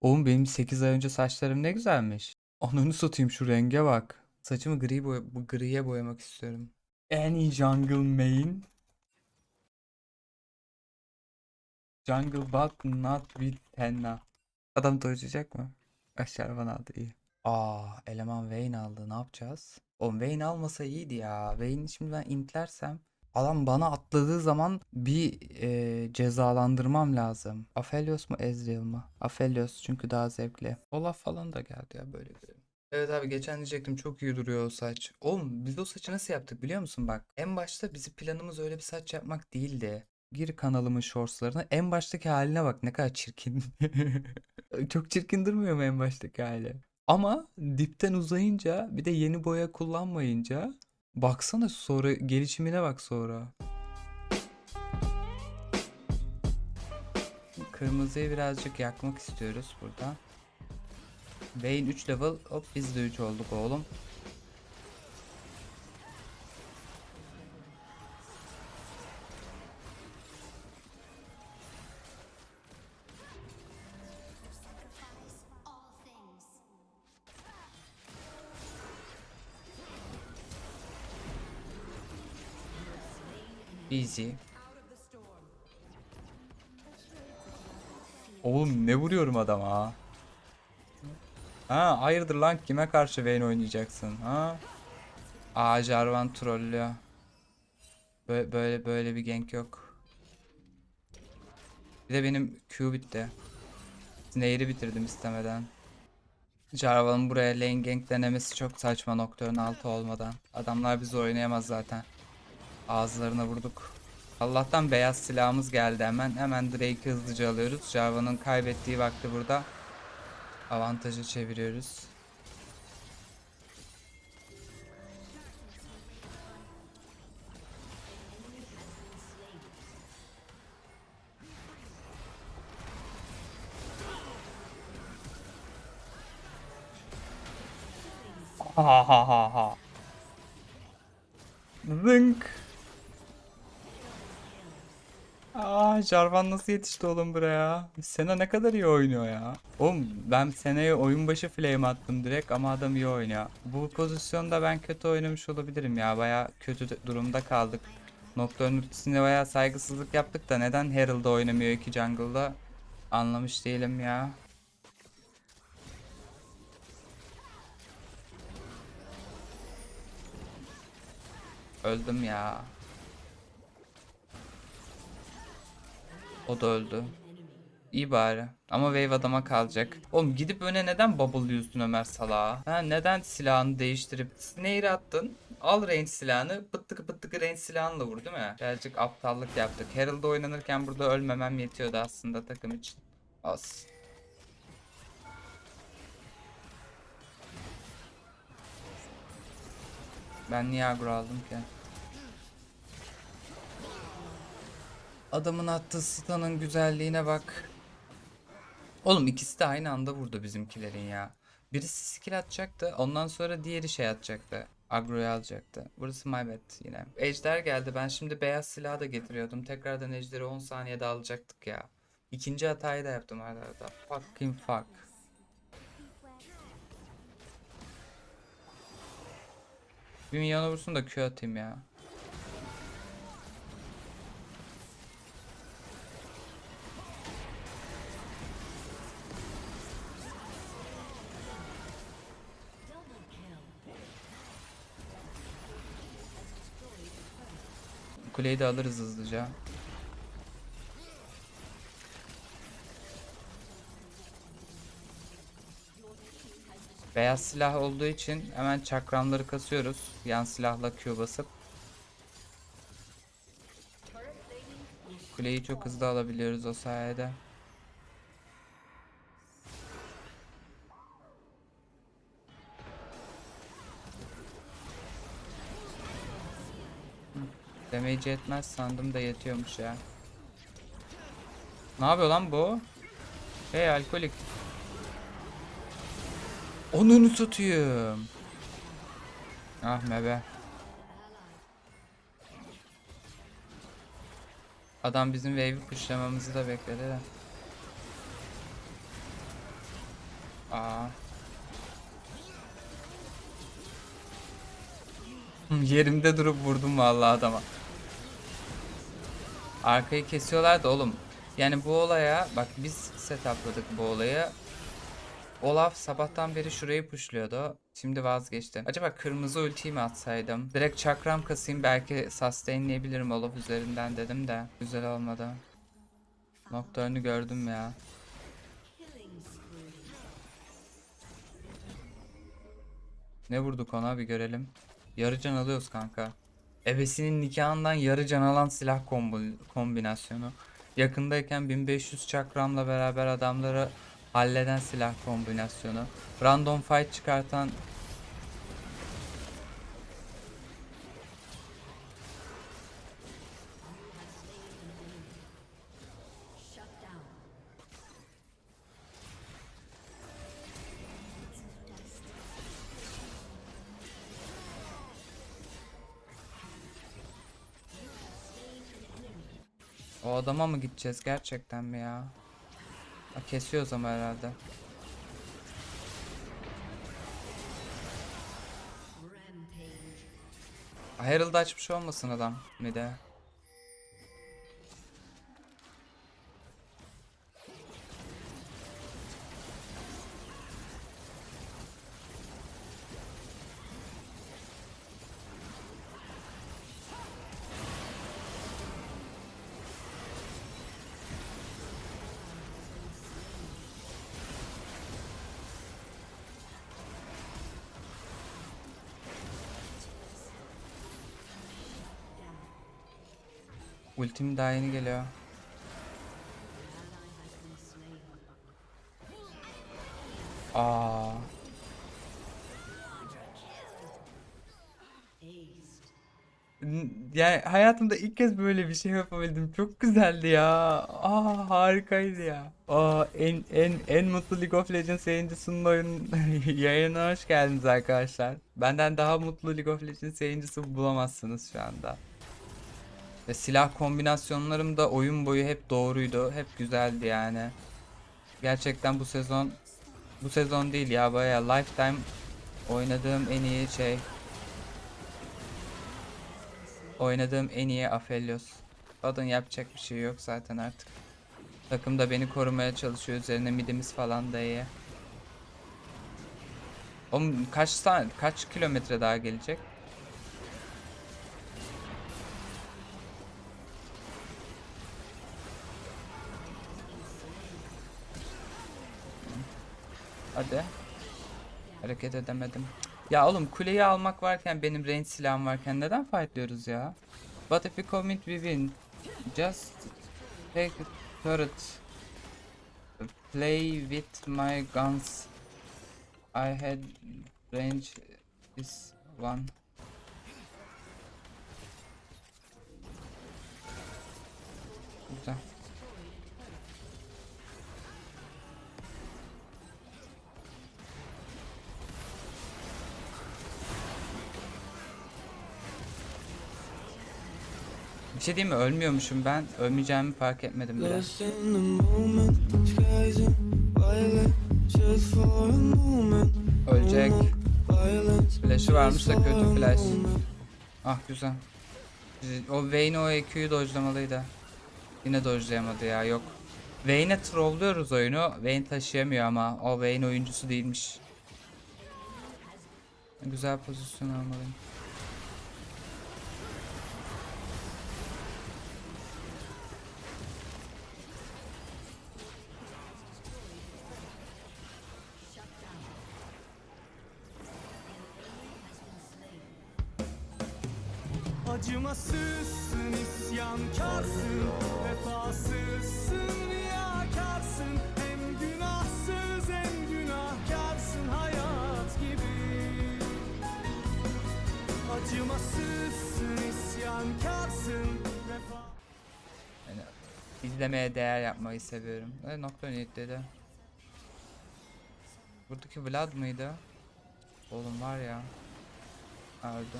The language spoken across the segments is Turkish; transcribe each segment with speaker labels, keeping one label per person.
Speaker 1: Oğlum benim 8 ay önce saçlarım ne güzelmiş. Ananı satayım şu renge bak. Saçımı gri boya bu griye boyamak istiyorum. İyi jungle main. Jungle but not with henna. Adam doyacak mı? Aşağı bana aldı iyi. Aa eleman Vayne aldı ne yapacağız? Oğlum Vayne almasa iyiydi ya. Vayne'i şimdi ben intlersem Adam bana atladığı zaman bir e, cezalandırmam lazım. Aphelios mu Ezreal mı? Aphelios çünkü daha zevkli. Olaf falan da geldi ya böyle bir. Evet abi geçen diyecektim çok iyi duruyor o saç. Oğlum biz o saçı nasıl yaptık biliyor musun bak. En başta bizim planımız öyle bir saç yapmak değildi. Gir kanalımın shortslarına. En baştaki haline bak ne kadar çirkin. Çok çirkin durmuyor mu en baştaki hali? Ama dipten uzayınca bir de yeni boya kullanmayınca baksana sonra gelişimine bak sonra. Kırmızıyı birazcık yakmak istiyoruz burada. Vayne 3 level. Hop biz de 3 olduk oğlum. Easy. Oğlum ne vuruyorum adama? Ha hayırdır lan kime karşı Vayne oynayacaksın ha? Aa Jarvan trollüyor. Böyle, böyle böyle bir gank yok. Bir de benim Q bitti. Snare'i bitirdim istemeden. Jarvan'ın buraya lane gank denemesi çok saçma Nocturne altı olmadan. Adamlar bizi oynayamaz zaten. Ağızlarına vurduk. Allah'tan beyaz silahımız geldi hemen. Hemen Drake'i hızlıca alıyoruz. Jarvan'ın kaybettiği vakti burada avantajı çeviriyoruz. Ha ha ha ha. Zınk. Aa Jarvan nasıl yetişti oğlum buraya? Sena ne kadar iyi oynuyor ya. Oğlum ben Sena'ya oyun başı flame attım direkt ama adam iyi oynuyor. Bu pozisyonda ben kötü oynamış olabilirim ya. Baya kötü durumda kaldık. Nocturne ultisine baya saygısızlık yaptık da neden Herald'da oynamıyor iki jungle'da? Anlamış değilim ya. Öldüm ya. O da öldü. İyi bari. Ama wave adama kalacak. Oğlum gidip öne neden bubble diyorsun Ömer Salah'a? Ha neden silahını değiştirip Snare'i attın? Al range silahını pıttıkı pıttıkı range silahınla vur değil mi? Birazcık aptallık yaptık. Herald'da oynanırken burada ölmemem yetiyordu aslında takım için. Az. Ben niye agro aldım ki? Adamın attığı stun'ın güzelliğine bak. Oğlum ikisi de aynı anda vurdu bizimkilerin ya. Birisi skill atacaktı. Ondan sonra diğeri şey atacaktı. Agro'yu alacaktı. Burası my bad yine. Ejder geldi. Ben şimdi beyaz silahı da getiriyordum. Tekrardan ejderi 10 saniyede alacaktık ya. İkinci hatayı da yaptım arada arada. Fucking fuck. Bir milyona vursun da Q atayım ya. Kuleyi de alırız hızlıca. Beyaz silah olduğu için hemen çakramları kasıyoruz. Yan silahla Q basıp. Kuleyi çok hızlı alabiliyoruz o sayede. Damage etmez sandım da yetiyormuş ya. Ne yapıyor lan bu? Hey alkolik. Onunu satayım. Ah mebe. Adam bizim wave'i pushlamamızı da bekledi de. Aa. Yerimde durup vurdum vallahi adama. Arkayı kesiyorlar da oğlum. Yani bu olaya bak biz setupladık bu olayı. Olaf sabahtan beri şurayı pushluyordu. Şimdi vazgeçti. Acaba kırmızı ultiyi mi atsaydım? Direkt çakram kasayım belki sustainleyebilirim Olaf üzerinden dedim de. Güzel olmadı. Nokta önü gördüm ya. Ne vurduk ona bir görelim. Yarı can alıyoruz kanka. Ebesinin nikahından yarı can alan silah kombinasyonu. Yakındayken 1500 çakramla beraber adamları halleden silah kombinasyonu. Random fight çıkartan o adama mı gideceğiz gerçekten mi ya? Ha, kesiyoruz ama herhalde. Herald açmış olmasın adam bir de. Ultim daha yeni geliyor. Aa. Yani hayatımda ilk kez böyle bir şey yapabildim. Çok güzeldi ya. Aa harikaydı ya. Aa en en en mutlu League of Legends yayıncısının oyun yayınına hoş geldiniz arkadaşlar. Benden daha mutlu League of Legends yayıncısı bulamazsınız şu anda. Ve silah kombinasyonlarım da oyun boyu hep doğruydu. Hep güzeldi yani. Gerçekten bu sezon bu sezon değil ya bayağı lifetime oynadığım en iyi şey. Oynadığım en iyi Aphelios. Adın yapacak bir şey yok zaten artık. Takım da beni korumaya çalışıyor. Üzerine midimiz falan da iyi. Oğlum kaç tane kaç kilometre daha gelecek? Hadi. Hareket edemedim. Ya oğlum kuleyi almak varken benim range silahım varken neden fightlıyoruz ya? But if we commit we win. Just take a turret. Play with my guns. I had range is one. Güzel. Bir şey diyeyim mi? Ölmüyormuşum ben. Ölmeyeceğimi fark etmedim bile. Ölecek. Flash'ı varmış da kötü flash. Ah güzel. O Vayne o EQ'yu dojlamalıydı. Yine dojlayamadı ya yok. Vayne'e trollüyoruz oyunu. Vayne taşıyamıyor ama o Vayne oyuncusu değilmiş. Güzel pozisyon almalıyım.
Speaker 2: Acımasızsın, isyankarsın, vefasızsın, riyakarsın Hem günahsız hem günahkarsın hayat gibi Acımasızsın, isyankarsın, vefa
Speaker 1: Yani izlemeye değer yapmayı seviyorum. E, nokta niyet dedi. Buradaki Vlad mıydı? Oğlum var ya. Öldü.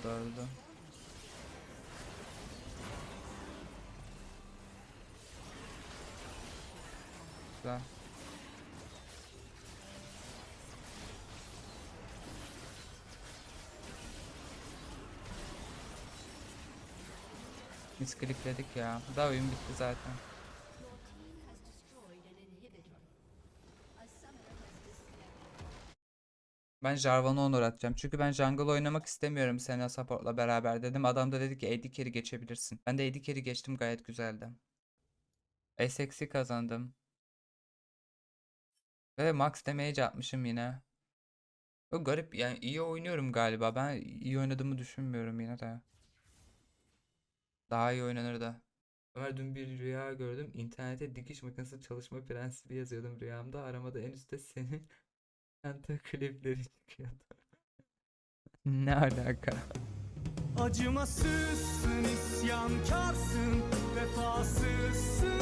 Speaker 1: O da öldü. asla. Biz klipledik ya. Daha oyun bitti zaten. Ben Jarvan'a onur atacağım. Çünkü ben jungle oynamak istemiyorum Sena support'la beraber dedim. Adam da dedi ki Eddie Carry geçebilirsin. Ben de Eddie Carry geçtim gayet güzeldi. Essex'i kazandım. Ve max damage atmışım yine. O garip yani iyi oynuyorum galiba. Ben iyi oynadığımı düşünmüyorum yine de. Daha iyi oynanır da. Ömer dün bir rüya gördüm. İnternete dikiş makinesi çalışma prensibi yazıyordum rüyamda. Aramada en üstte senin Penta klipleri çıkıyordu. Ne alaka?
Speaker 2: Acımasızsın, isyankarsın, vefasızsın,